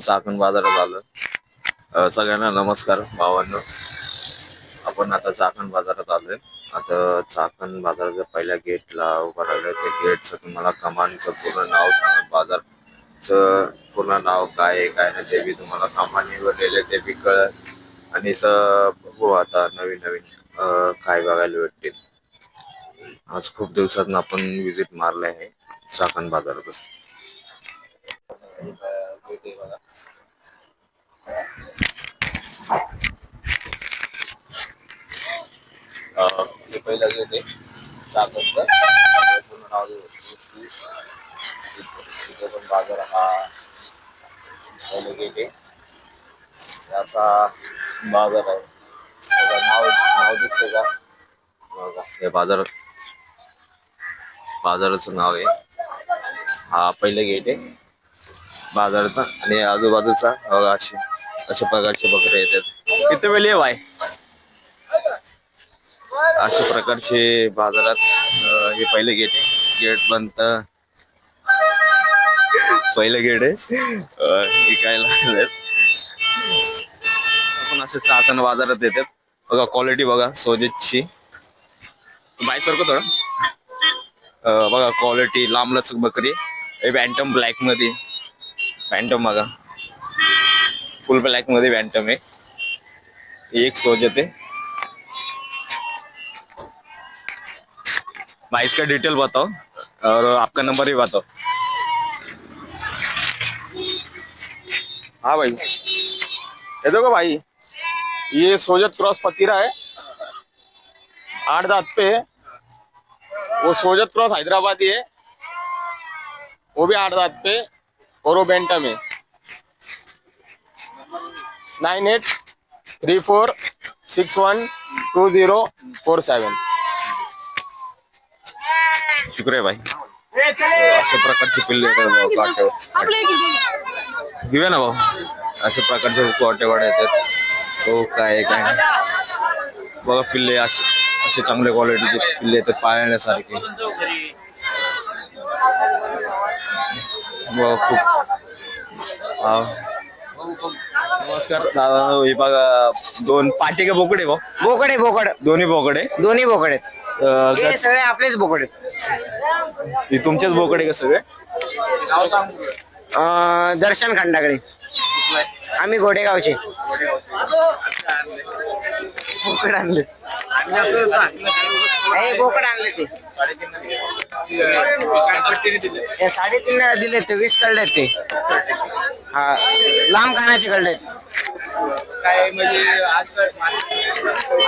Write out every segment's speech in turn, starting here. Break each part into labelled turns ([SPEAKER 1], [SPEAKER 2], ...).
[SPEAKER 1] चाकण बाजारात आलो. सगळ्यांना नमस्कार भावांनो. आपण आता चाकण बाजारात आलोय. आता चाकण बाजाराच्या पहिल्या गेटला उभं राहिलोय ते गेटचं तुम्हाला कमानीचं पूर्ण नाव सांगत बाजारचं पूर्ण नाव काय आहे काय नाही ते बी तुम्हाला कमानीवर लिहिले ते बी कळत आणि इथं बघू आता नवीन नवीन काय बघायला भेटतील. आज खूप दिवसात आपण विजिट मारले आहे चाकण बाजारात अं, हे पहिलं गेट आहे चाकणचं पूर्ण नाव तिथे पण बाजार हा पहिलं गेट आहे असा बाजार आहे. नाव नाव दिसतंय का? बघा, हे बाजारात बाजाराचं नाव आहे. हा पहिलं गेट आहे बाजाराचा आणि आजूबाजूचा बघा असे अशा प्रकारचे बकरे येतात. किती वेळ आहे अशा प्रकारचे बाजारात हे पहिले गेट आहे गेट बंद पहिलं गेट आहे. विकायला आपण असे चाकण बाजारात येतात. बघा क्वालिटी बघा सोजेची बाय सारखं थोडं. बघा क्वालिटी लांबलचक बकरी. बँटम ब्लॅकमध्ये. बँटम बघा फुल ब्लॅक मध्ये बँटम आहे. एक सोज येते इसका डिटेल बताओ. और आपका नंबर भी बताओ. हाँ भाई। ये देखो भाई। ये सोजत क्रॉस पतीरा है। आठ दांत पे है। वो सोजत क्रॉस हैदराबादी है। वो भी आठ दांत पे। और वो बेंटम है nine eight three four six one two zero four seven. शुक्रिया भाई। अशा प्रकारचे पिल्ले काट्यावर घेऊया ना भाऊ? अशा प्रकारचे काटेवाड येतात. हो काय काय. बघा पिल्ले असे असे चांगल्या क्वालिटीचे पिल्ले येतात पाळण्यासारखे बघा खूप. नमस्कार. दादा हे बघा दोन पाटे का बोकडे भाऊ.
[SPEAKER 2] बोकड बोकड.
[SPEAKER 1] दोन्ही बोकडे
[SPEAKER 2] दोन्ही बोकड आहेत.
[SPEAKER 1] अं,
[SPEAKER 2] हे
[SPEAKER 1] ग-
[SPEAKER 2] सगळे आपलेच बोकड आहेत.
[SPEAKER 1] हे तुमचेच बोकडे का सगळे?
[SPEAKER 2] अं, दर्शन खंडाकडे. आम्ही घोडेगावचे बोकड आणले. बोकड आणले. ते. हे साडेतीन दिले ते वीस कळले ते. हा लांब कानाचे कळले.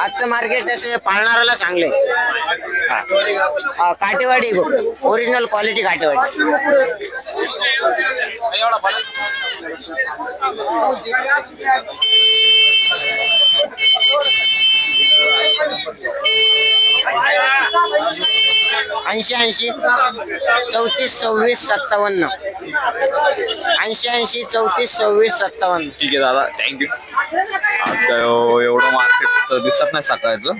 [SPEAKER 2] आजचं मार्केट असे पाळणाऱ्याला चांगले. हा. Katewadi original quality Katewadi. ऐंशी ऐंशी चौतीस सव्वीस सत्तावन्न. ऐंशी ऐंशी चौतीस सव्वीस सत्तावन्न.
[SPEAKER 1] ठीक आहे दादा थँक्यू आज काय हो, एवढं मार्केट दिसत नाही सकाळचं.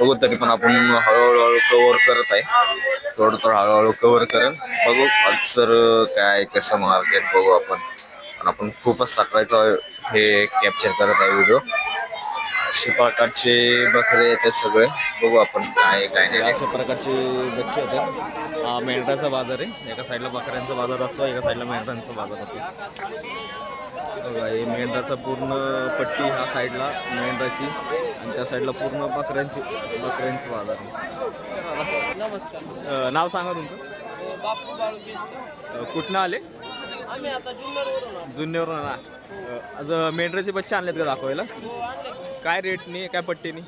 [SPEAKER 1] बघू तरी पण आपण हळूहळू कव्हर करत आहे. थोडं थोडं हळूहळू कव्हर करेल. बघू आज सर काय कसं मार्केट बघू आपण. पण आपण खूपच सकाळचं हे कॅप्चर करत आहे व्हिडिओ अशा प्रकारचे बकरे येतात सगळे. बघू आपण काय काय नाही अशा प्रकारचे बच्चे येतात. हा मेंढराचा बाजार आहे. एका साईडला बकऱ्यांचा बाजार असतो एका साईडला मेंढरांचा बाजार असतो. बघा हे मेंढराचा पूर्ण पट्टी ह्या साईडला मेंढराची आणि त्या साईडला पूर्ण बकऱ्यांची बकऱ्यांचं बाजार आहे.
[SPEAKER 3] नमस्कार
[SPEAKER 1] नाव सांगा तुमचं? कुठनं आले?
[SPEAKER 3] आम्ही आता जुन्नरवरून
[SPEAKER 1] आज मेंढराचे बच्चे आणलेत का दाखवायला?
[SPEAKER 3] हो.
[SPEAKER 1] काय रेटनी काय पट्टीनी?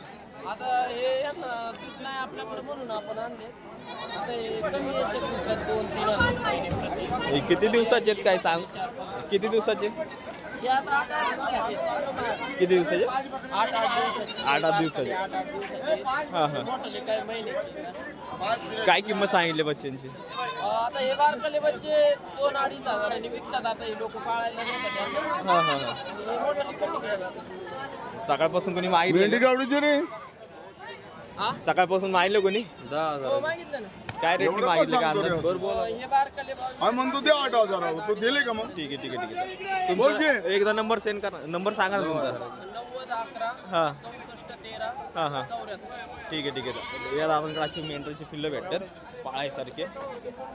[SPEAKER 3] आता हे नाही आपल्याकडे म्हणून आपण आणले. आता हे कमी याचे दिवसात दोन तीन हजार महिने प्रति
[SPEAKER 1] हे किती दिवसाचे आहेत काय सांग? किती दिवसाचे? किती दिवसाचे?
[SPEAKER 3] आठ आठ दिवसाचे.
[SPEAKER 1] आठ आठ दिवसाचे
[SPEAKER 3] आठ आठ दिवसाचे
[SPEAKER 1] हां हां.
[SPEAKER 3] मोठाले काय महिन्याचे
[SPEAKER 1] काय किंमत सांगितली बच्चांची
[SPEAKER 3] अं, आता हे बारकाले बच्चे दोन अडीच हजारांनी विकतात आता हे लोक पाळायला नेतात यांना.
[SPEAKER 1] हां. हां हां
[SPEAKER 3] हे मोठाले कमी केलं जातं
[SPEAKER 1] सकाळपासून कोणी मागितलं
[SPEAKER 4] गावडीचे रे.
[SPEAKER 3] हा
[SPEAKER 1] सकाळपासून मागितलं कोणी?
[SPEAKER 3] हो मागितलं ना.
[SPEAKER 4] काय रेटने
[SPEAKER 5] एवढं
[SPEAKER 4] मागितले का
[SPEAKER 5] सांगतो
[SPEAKER 4] अंदाज. बरं बोला.
[SPEAKER 3] हे बारकाले भाव
[SPEAKER 5] हा मग तू दे आठ हजार तू दिले का मग?
[SPEAKER 4] ठीक आहे ठीक आहे ठीक आहे.
[SPEAKER 5] बोल
[SPEAKER 4] तुमचा
[SPEAKER 5] की.
[SPEAKER 4] एकदा नंबर सेंड करा. नंबर सांगा ना तुमचा.
[SPEAKER 3] नव्वद अकरा
[SPEAKER 4] हां.
[SPEAKER 3] चौसष्ट तेरा
[SPEAKER 4] हां हां.
[SPEAKER 3] चौऱ्याहत्तर.
[SPEAKER 4] ठीक आहे ठीक आहे. या दादांकडे अशी मेंढराची पिल्लं भेटतात. पाळायसारखे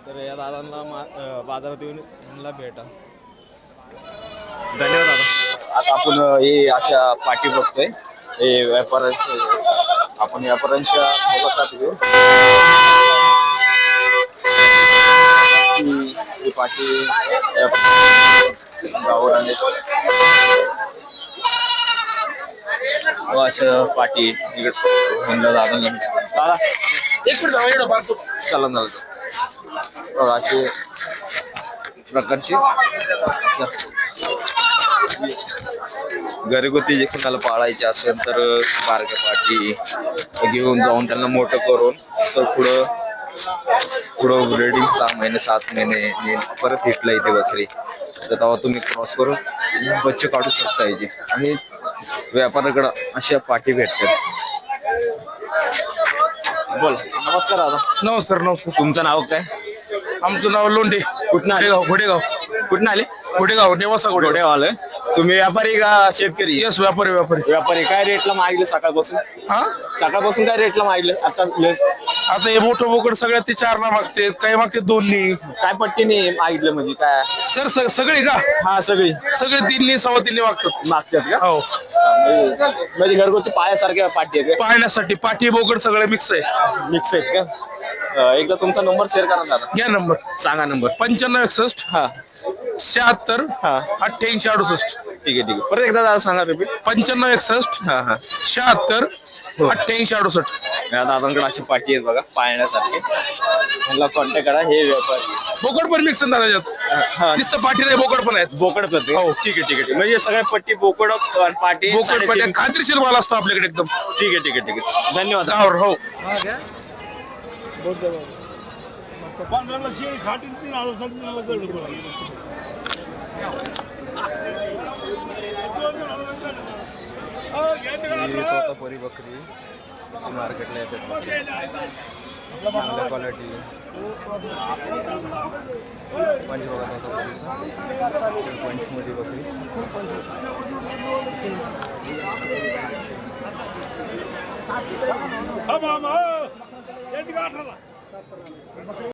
[SPEAKER 4] तर या दादांना मा अं, बाजारात येऊन यांना भेटा. धन्यवाद दादा.
[SPEAKER 1] आता आपण अ, हे अशा पाठी बघतोय. हे व्यापाऱ्यांचे आपण व्यापाऱ्यांच्या मुलाखत घेऊ. ही- पाठी व्याप- पाठी इकडे दादा चला ना बघा असे प्रकारचे घरगुती जे कोणाला पाळायचे असेल तर बारक्या पाठी घेऊन जाऊन त्यांना मोठं करून तर पुढं पुढं ब्रेडिंग सहा महिने सात महिने परत हिटला इथे बकरी. तर तेव्हा तुम्ही क्रॉस करून बच्चे काढू शकता याचे आणि व्यापाऱ्याकडं अशा पाठी भेटतात. बोल नमस्कार दादा.
[SPEAKER 6] नमस्कार नमस्कार.
[SPEAKER 1] तुमचं नाव काय?
[SPEAKER 6] आमचं नाव लोंढे.
[SPEAKER 1] कुठनं आले?
[SPEAKER 6] घोडेगाव घोडेगाव
[SPEAKER 1] कुठनं आले?
[SPEAKER 6] घोडेगाव नेवासा घोडेगाव
[SPEAKER 1] घोडेवाले तुम्ही व्यापारी का शेतकरी?
[SPEAKER 6] येस व्यापारी व्यापारी.
[SPEAKER 1] व्यापारी. काय रेटला मागले सकाळपासून?
[SPEAKER 6] हा?
[SPEAKER 1] सकाळपासून काय रेटला मागले आता
[SPEAKER 6] आता हे मोठं बोकड सगळ्यात ते चारला मागते. काही मागते? दोननी
[SPEAKER 1] काय पट्टीने मागितलं म्हणजे काय?
[SPEAKER 6] सर स- सगळे का?
[SPEAKER 1] हा सगळी.
[SPEAKER 6] सगळे तीननी सव्वा तीननी मागतात.
[SPEAKER 1] मागतात का?
[SPEAKER 6] हो.
[SPEAKER 1] म्हणजे घरगुती पायासारख्या पाठी आहेत
[SPEAKER 6] पाहण्यासाठी पाठी बोकड सगळे मिक्स आहे.
[SPEAKER 1] मिक्स आहेत का? अं, एकदा तुमचा नंबर शेअर करा ना दादा.
[SPEAKER 6] घ्या नंबर
[SPEAKER 1] सांगा नंबर
[SPEAKER 6] पंच्याण्णव एकसष्ट
[SPEAKER 1] हा.
[SPEAKER 6] शहात्तर
[SPEAKER 1] हा.
[SPEAKER 6] अठ्ठ्याऐंशी अडुसष्ट.
[SPEAKER 1] ठीक आहे ठीक आहे. परत एकदा दादा सांगा रिपीट
[SPEAKER 6] पंच्याण्णव एकसष्ट
[SPEAKER 1] हा हा.
[SPEAKER 6] शहात्तर अठ्ठ्याऐंशी अडुसष्ट.
[SPEAKER 1] या दादांकडे अशी पाठी आहेत बघा पाळण्यासारखे त्यांना कॉन्टॅक्ट करा हे व्यापारी
[SPEAKER 6] बोकड पण मिक्स
[SPEAKER 1] हा.
[SPEAKER 6] त्याच्यात नुसतं पाठी नाही बोकड पण आहेत.
[SPEAKER 1] बोकड प्रत्येक हो. ठीक आहे ठीक आहे म्हणजे सगळ्या पट्टी बोकड आणि पाटी
[SPEAKER 6] बोकड
[SPEAKER 1] साडेतीन.
[SPEAKER 6] पाठी खात्रीशीर माल असतो आपल्याकडे एकदम.
[SPEAKER 1] ठीक आहे ठीक आहे ठीक आहे. धन्यवाद.
[SPEAKER 6] गावर हो.
[SPEAKER 5] पंधराला शेळी खाटील तीन हजार साडेतीनला
[SPEAKER 4] परी बकरी अशी मार्केटला येतात चांगल्या क्वालिटी पंच बघा तोतापुरीचा पंचमध्ये बकरी
[SPEAKER 5] अठराला